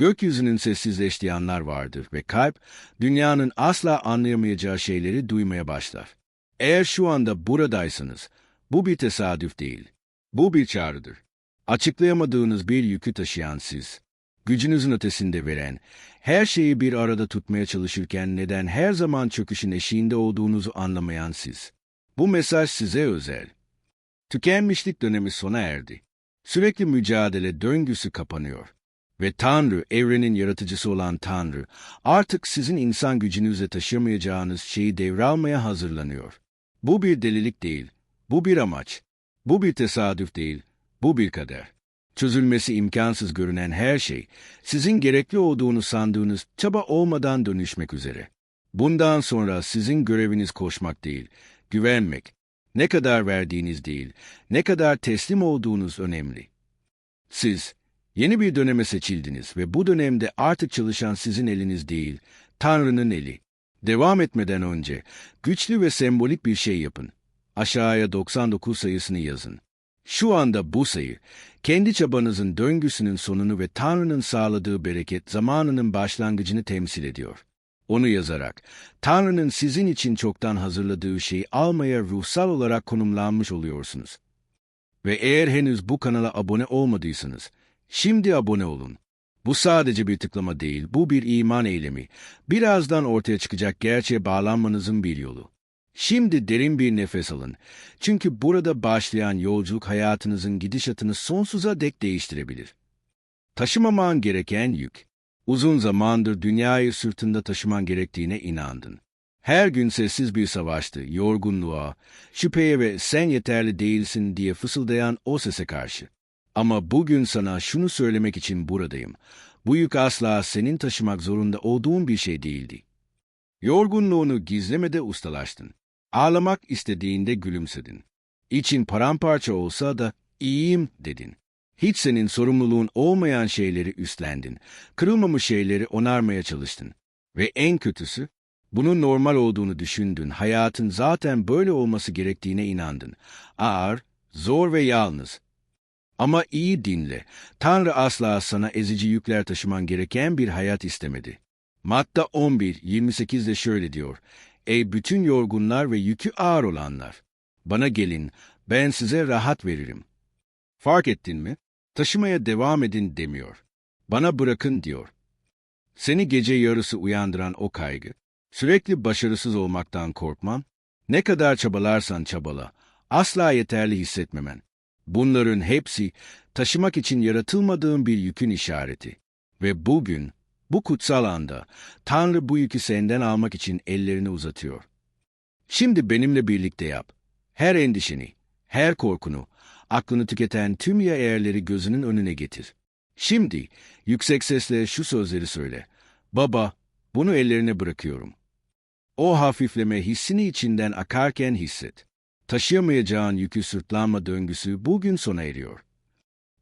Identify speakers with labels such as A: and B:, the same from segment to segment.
A: Gökyüzünün sessizleştiği anlar vardır ve kalp, dünyanın asla anlayamayacağı şeyleri duymaya başlar. Eğer şu anda buradaysanız, bu bir tesadüf değil. Bu bir çağrıdır. Açıklayamadığınız bir yükü taşıyan siz, gücünüzün ötesinde veren, her şeyi bir arada tutmaya çalışırken neden her zaman çöküşün eşiğinde olduğunuzu anlamayan siz. Bu mesaj size özel. Tükenmişlik dönemi sona erdi. Sürekli mücadele döngüsü kapanıyor. Ve Tanrı, evrenin yaratıcısı olan Tanrı, artık sizin insan gücünüzle taşıyamayacağınız şeyi devralmaya hazırlanıyor. Bu bir delilik değil, bu bir amaç. Bu bir tesadüf değil, bu bir kader. Çözülmesi imkansız görünen her şey, sizin gerekli olduğunu sandığınız çaba olmadan dönüşmek üzere. Bundan sonra sizin göreviniz koşmak değil, güvenmek. Ne kadar verdiğiniz değil, ne kadar teslim olduğunuz önemli. Siz, yeni bir döneme seçildiniz ve bu dönemde artık çalışan sizin eliniz değil, Tanrı'nın eli. Devam etmeden önce, güçlü ve sembolik bir şey yapın. Aşağıya 99 sayısını yazın. Şu anda bu sayı, kendi çabanızın döngüsünün sonunu ve Tanrı'nın sağladığı bereket zamanının başlangıcını temsil ediyor. Onu yazarak, Tanrı'nın sizin için çoktan hazırladığı şeyi almaya ruhsal olarak konumlanmış oluyorsunuz. Ve eğer henüz bu kanala abone olmadıysanız, şimdi abone olun. Bu sadece bir tıklama değil, bu bir iman eylemi. Birazdan ortaya çıkacak gerçeğe bağlanmanızın bir yolu. Şimdi derin bir nefes alın. Çünkü burada başlayan yolculuk hayatınızın gidişatını sonsuza dek değiştirebilir. Taşımaman gereken yük. Uzun zamandır dünyayı sırtında taşıman gerektiğine inandın. Her gün sessiz bir savaştı, yorgunluğa, şüpheye ve sen yeterli değilsin diye fısıldayan o sese karşı. Ama bugün sana şunu söylemek için buradayım. Bu yük asla senin taşımak zorunda olduğun bir şey değildi. Yorgunluğunu gizlemede ustalaştın. Ağlamak istediğinde gülümsedin. İçin paramparça olsa da iyiyim dedin. Hiç senin sorumluluğun olmayan şeyleri üstlendin. Kırılmamış şeyleri onarmaya çalıştın. Ve en kötüsü, bunun normal olduğunu düşündün. Hayatın zaten böyle olması gerektiğine inandın. Ağır, zor ve yalnız. Ama iyi dinle. Tanrı asla sana ezici yükler taşıman gereken bir hayat istemedi. Matta 11, 28'de şöyle diyor. Ey bütün yorgunlar ve yükü ağır olanlar! Bana gelin, ben size rahat veririm. Fark ettin mi? Taşımaya devam edin demiyor. Bana bırakın diyor. Seni gece yarısı uyandıran o kaygı, sürekli başarısız olmaktan korkman, ne kadar çabalarsan çabala, asla yeterli hissetmemen. Bunların hepsi taşımak için yaratılmadığın bir yükün işareti. Ve bugün bu kutsal anda Tanrı bu yükü senden almak için ellerini uzatıyor. Şimdi benimle birlikte yap. Her endişeni, her korkunu, aklını tüketen tüm ya eğerleri gözünün önüne getir. Şimdi yüksek sesle şu sözleri söyle. Baba, bunu ellerine bırakıyorum. O hafifleme hissini içinden akarken hisset. Taşıyamayacağın yükü sırtlanma döngüsü bugün sona eriyor.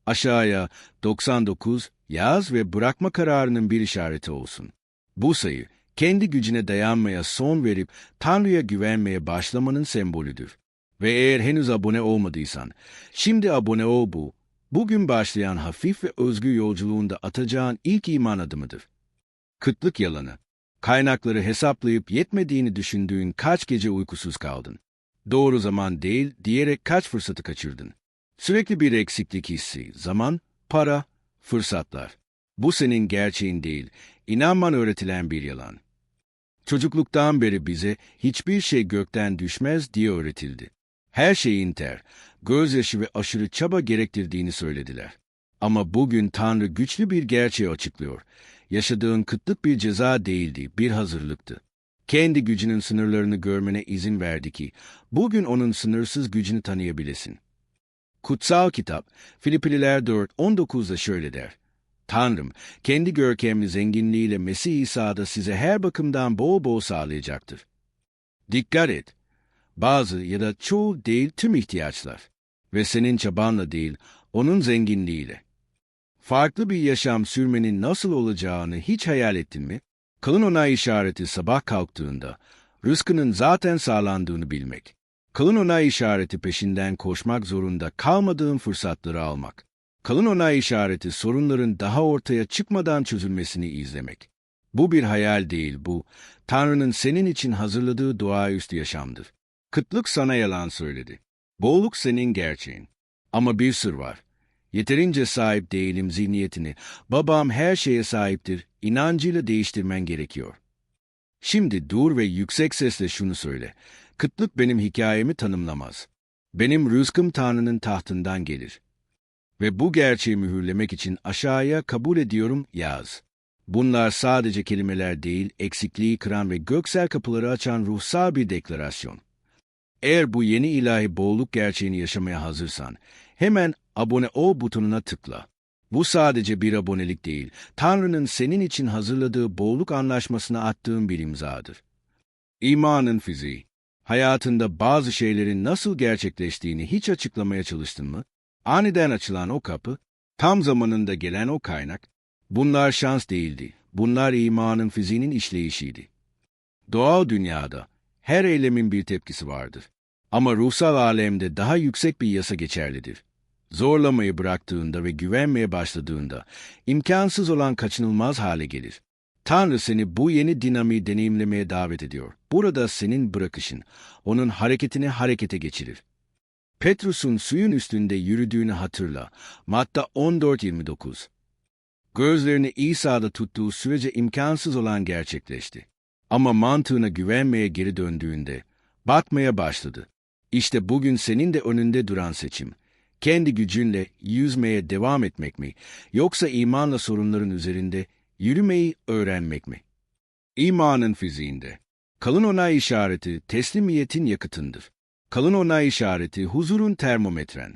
A: Aşağıya 99 yaz ve bırakma kararının bir işareti olsun. Bu sayı, kendi gücüne dayanmaya son verip Tanrı'ya güvenmeye başlamanın sembolüdür. Ve eğer henüz abone olmadıysan, şimdi abone ol bu, bugün başlayan hafif ve özgür yolculuğunda atacağın ilk iman adımıdır. Kıtlık yalanı. Kaynakları hesaplayıp yetmediğini düşündüğün kaç gece uykusuz kaldın. Doğru zaman değil diyerek kaç fırsatı kaçırdın. Sürekli bir eksiklik hissi, zaman, para, fırsatlar. Bu senin gerçeğin değil, inanman öğretilen bir yalan. Çocukluktan beri bize hiçbir şey gökten düşmez diye öğretildi. Her şeyin ter, gözyaşı ve aşırı çaba gerektirdiğini söylediler. Ama bugün Tanrı güçlü bir gerçeği açıklıyor. Yaşadığın kıtlık bir ceza değildi, bir hazırlıktı. Kendi gücünün sınırlarını görmene izin verdi ki, bugün onun sınırsız gücünü tanıyabilesin. Kutsal kitap, Filipliler 4, 19'da şöyle der. Tanrım, kendi görkemli zenginliğiyle Mesih İsa'da size her bakımdan bol bol sağlayacaktır. Dikkat et! Bazı ya da çoğu değil tüm ihtiyaçlar ve senin çabanla değil, onun zenginliğiyle. Farklı bir yaşam sürmenin nasıl olacağını hiç hayal ettin mi? Kalın onay işareti sabah kalktığında, rızkının zaten sağlandığını bilmek. Kalın onay işareti peşinden koşmak zorunda kalmadığın fırsatları almak. Kalın onay işareti sorunların daha ortaya çıkmadan çözülmesini izlemek. Bu bir hayal değil bu, Tanrı'nın senin için hazırladığı doğaüstü yaşamdır. Kıtlık sana yalan söyledi. Bolluk senin gerçeğin. Ama bir sır var. Yeterince sahip değilim zihniyetini, babam her şeye sahiptir, inancıyla değiştirmen gerekiyor. Şimdi dur ve yüksek sesle şunu söyle. Kıtlık benim hikayemi tanımlamaz. Benim rızkım Tanrı'nın tahtından gelir. Ve bu gerçeği mühürlemek için aşağıya kabul ediyorum yaz. Bunlar sadece kelimeler değil, eksikliği kıran ve göksel kapıları açan ruhsal bir deklarasyon. Eğer bu yeni ilahi bolluk gerçeğini yaşamaya hazırsan, hemen abone ol butonuna tıkla. Bu sadece bir abonelik değil, Tanrı'nın senin için hazırladığı bolluk anlaşmasına attığın bir imzadır. İmanın fiziği. Hayatında bazı şeylerin nasıl gerçekleştiğini hiç açıklamaya çalıştın mı? Aniden açılan o kapı, tam zamanında gelen o kaynak, bunlar şans değildi. Bunlar imanın fiziğinin işleyişiydi. Doğal dünyada her eylemin bir tepkisi vardır. Ama ruhsal alemde daha yüksek bir yasa geçerlidir. Zorlamayı bıraktığında ve güvenmeye başladığında imkansız olan kaçınılmaz hale gelir. Tanrı seni bu yeni dinamiği deneyimlemeye davet ediyor. Burada senin bırakışın, onun hareketini harekete geçirir. Petrus'un suyun üstünde yürüdüğünü hatırla. Matta 14.29 Gözlerini İsa'da tuttuğu sürece imkansız olan gerçekleşti. Ama mantığına güvenmeye geri döndüğünde, bakmaya başladı. İşte bugün senin de önünde duran seçim. Kendi gücünle yüzmeye devam etmek mi, yoksa imanla sorunların üzerinde yürümeyi öğrenmek mi? İmanın fiziğinde. Kalın onay işareti teslimiyetin yakıtındır. Kalın onay işareti huzurun termometren.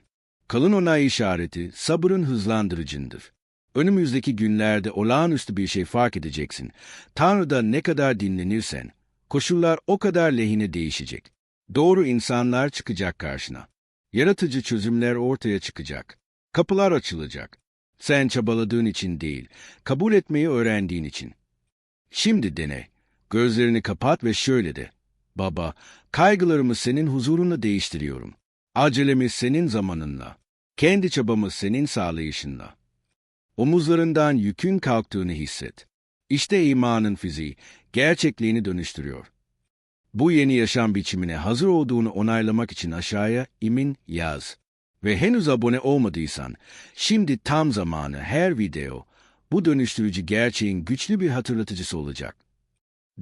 A: Kalın onay işareti sabırın hızlandırıcındır. Önümüzdeki günlerde olağanüstü bir şey fark edeceksin. Tanrı'da ne kadar dinlenirsen, koşullar o kadar lehine değişecek. Doğru insanlar çıkacak karşına. Yaratıcı çözümler ortaya çıkacak. Kapılar açılacak. Sen çabaladığın için değil, kabul etmeyi öğrendiğin için. Şimdi dene. Gözlerini kapat ve şöyle de. Baba, kaygılarımı senin huzurunla değiştiriyorum. Acelemi senin zamanınla. Kendi çabamı senin sağlayışınla. Omuzlarından yükün kalktığını hisset. İşte imanın fiziği, gerçekliğini dönüştürüyor. Bu yeni yaşam biçimine hazır olduğunu onaylamak için aşağıya imin yaz. Ve henüz abone olmadıysan, şimdi tam zamanı her video, bu dönüştürücü gerçeğin güçlü bir hatırlatıcısı olacak.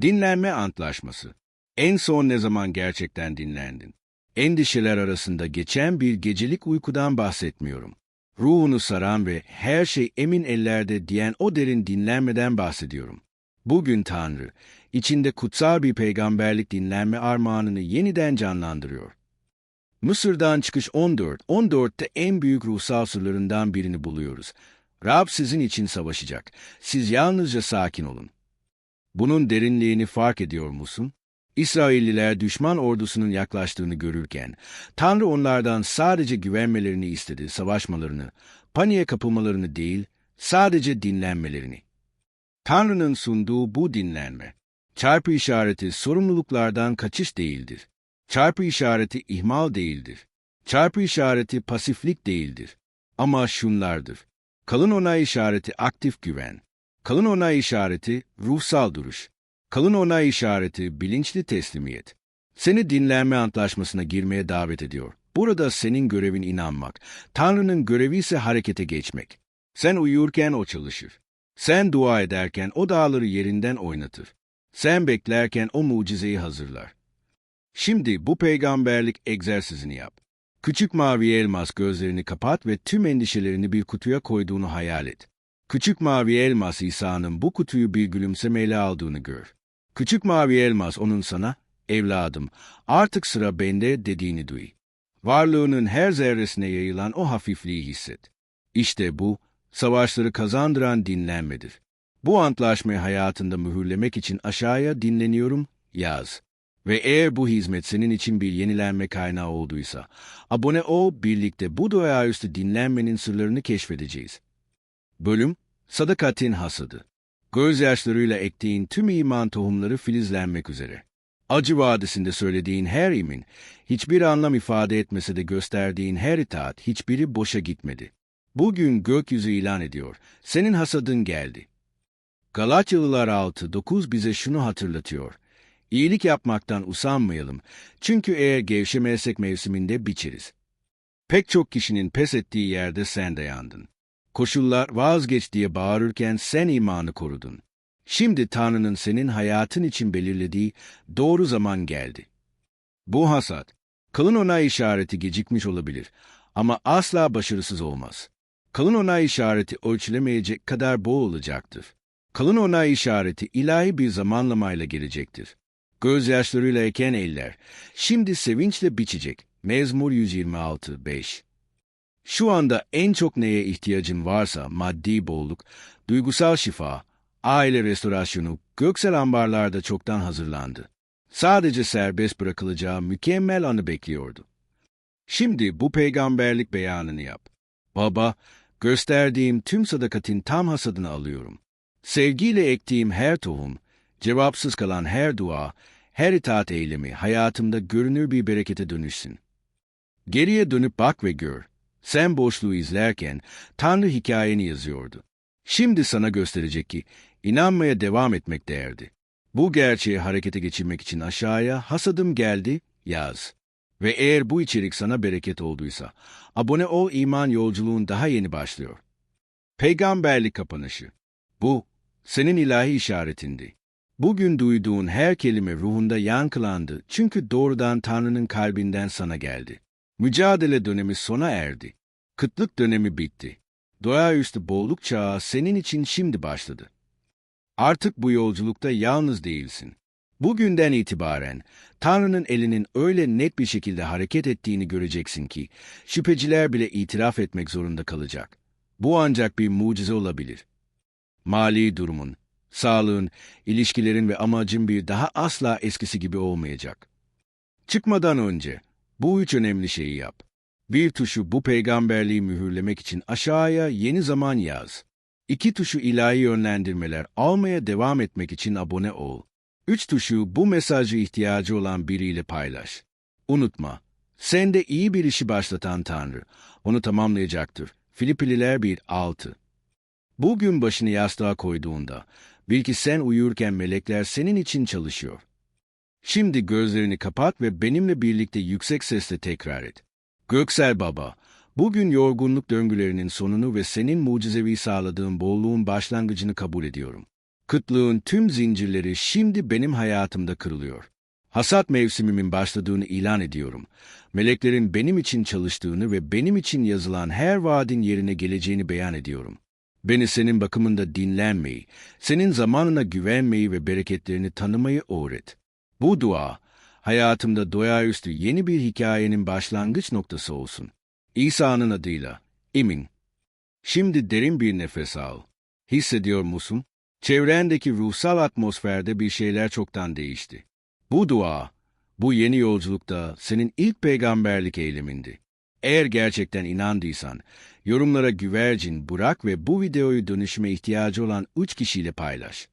A: Dinlenme Antlaşması En son ne zaman gerçekten dinlendin? Endişeler arasında geçen bir gecelik uykudan bahsetmiyorum. Ruhunu saran ve her şey emin ellerde diyen o derin dinlenmeden bahsediyorum. Bugün Tanrı, içinde kutsal bir peygamberlik dinlenme armağanını yeniden canlandırıyor. Mısır'dan çıkış 14, 14'te en büyük ruhsal sırlarından birini buluyoruz. Rab sizin için savaşacak. Siz yalnızca sakin olun. Bunun derinliğini fark ediyor musun? İsrailliler düşman ordusunun yaklaştığını görürken, Tanrı onlardan sadece güvenmelerini istedi, savaşmalarını, paniğe kapılmalarını değil, sadece dinlenmelerini. Tanrı'nın sunduğu bu dinlenme, çarpı işareti sorumluluklardan kaçış değildir. Çarpı işareti ihmal değildir. Çarpı işareti pasiflik değildir. Ama şunlardır. Kalın onay işareti aktif güven. Kalın onay işareti ruhsal duruş. Kalın onay işareti bilinçli teslimiyet. Seni dinlenme antlaşmasına girmeye davet ediyor. Burada senin görevin inanmak. Tanrı'nın görevi ise harekete geçmek. Sen uyurken o çalışır. Sen dua ederken o dağları yerinden oynatır. Sen beklerken o mucizeyi hazırlar. Şimdi bu peygamberlik egzersizini yap. Küçük mavi elmas gözlerini kapat ve tüm endişelerini bir kutuya koyduğunu hayal et. Küçük mavi elmas İsa'nın bu kutuyu bir gülümsemeyle aldığını gör. Küçük mavi elmas onun sana, evladım, artık sıra bende dediğini duy. Varlığının her zerresine yayılan o hafifliği hisset. İşte bu, savaşları kazandıran dinlenmedir. Bu antlaşmayı hayatında mühürlemek için aşağıya dinleniyorum, yaz. Ve eğer bu hizmet senin için bir yenilenme kaynağı olduysa, abone ol, birlikte bu doğaüstü dinlenmenin sırlarını keşfedeceğiz. Bölüm, Sadakatin Hasadı Gözyaşlarıyla ektiğin tüm iman tohumları filizlenmek üzere. Acı vadisinde söylediğin her imin, hiçbir anlam ifade etmese de gösterdiğin her itaat hiçbiri boşa gitmedi. Bugün gökyüzü ilan ediyor. Senin hasadın geldi. Galatyalılar 6-9 bize şunu hatırlatıyor. İyilik yapmaktan usanmayalım. Çünkü eğer gevşemezsek mevsiminde biçeriz. Pek çok kişinin pes ettiği yerde sen de yandın. Koşullar vazgeç diye bağırırken sen imanı korudun. Şimdi Tanrı'nın senin hayatın için belirlediği doğru zaman geldi. Bu hasat, kalın onay işareti gecikmiş olabilir ama asla başarısız olmaz. Kalın onay işareti ölçülemeyecek kadar bol olacaktır. Kalın onay işareti ilahi bir zamanlamayla gelecektir. Gözyaşlarıyla eken eller, şimdi sevinçle biçecek. Mezmur 126 5 Şu anda en çok neye ihtiyacın varsa maddi bolluk, duygusal şifa, aile restorasyonu göksel ambarlarda çoktan hazırlandı. Sadece serbest bırakılacağı mükemmel anı bekliyordu. Şimdi bu peygamberlik beyanını yap. Baba, gösterdiğim tüm sadakatin tam hasadını alıyorum. Sevgiyle ektiğim her tohum, cevapsız kalan her dua, her itaat eylemi hayatımda görünür bir berekete dönüşsün. Geriye dönüp bak ve gör. Sen boşluğu izlerken Tanrı hikayeni yazıyordu. Şimdi sana gösterecek ki inanmaya devam etmek değerdi. Bu gerçeği harekete geçirmek için aşağıya hasadım geldi yaz. Ve eğer bu içerik sana bereket olduysa, abone ol iman yolculuğun daha yeni başlıyor. Peygamberlik kapanışı. Bu, senin ilahi işaretindi. Bugün duyduğun her kelime ruhunda yankılandı çünkü doğrudan Tanrı'nın kalbinden sana geldi. Mücadele dönemi sona erdi. Kıtlık dönemi bitti. Doğaüstü bolluk çağı senin için şimdi başladı. Artık bu yolculukta yalnız değilsin. Bugünden itibaren Tanrı'nın elinin öyle net bir şekilde hareket ettiğini göreceksin ki şüpheciler bile itiraf etmek zorunda kalacak. Bu ancak bir mucize olabilir. Mali durumun, sağlığın, ilişkilerin ve amacın bir daha asla eskisi gibi olmayacak. Çıkmadan önce bu üç önemli şeyi yap. Bir tuşu bu peygamberliği mühürlemek için aşağıya yeni zaman yaz. İki tuşu ilahi yönlendirmeler almaya devam etmek için abone ol. Üç tuşu bu mesajı ihtiyacı olan biriyle paylaş. Unutma, sen de iyi bir işi başlatan Tanrı, onu tamamlayacaktır. Filippililer 1.6 Bugün başını yastığa koyduğunda, bil ki sen uyurken melekler senin için çalışıyor. Şimdi gözlerini kapat ve benimle birlikte yüksek sesle tekrar et. Göksel Baba, bugün yorgunluk döngülerinin sonunu ve senin mucizevi sağladığın bolluğun başlangıcını kabul ediyorum. Kıtlığın tüm zincirleri şimdi benim hayatımda kırılıyor. Hasat mevsimimin başladığını ilan ediyorum. Meleklerin benim için çalıştığını ve benim için yazılan her vaadin yerine geleceğini beyan ediyorum. Beni senin bakımında dinlenmeyi, senin zamanına güvenmeyi ve bereketlerini tanımayı öğret. Bu dua, hayatımda doyaüstü yeni bir hikayenin başlangıç noktası olsun. İsa'nın adıyla, imin. Şimdi derin bir nefes al. Hissediyor musun? Çevrendeki ruhsal atmosferde bir şeyler çoktan değişti. Bu dua, bu yeni yolculukta senin ilk peygamberlik eylemindi. Eğer gerçekten inandıysan, yorumlara güvercin bırak ve bu videoyu dönüşüme ihtiyacı olan üç kişiyle paylaş.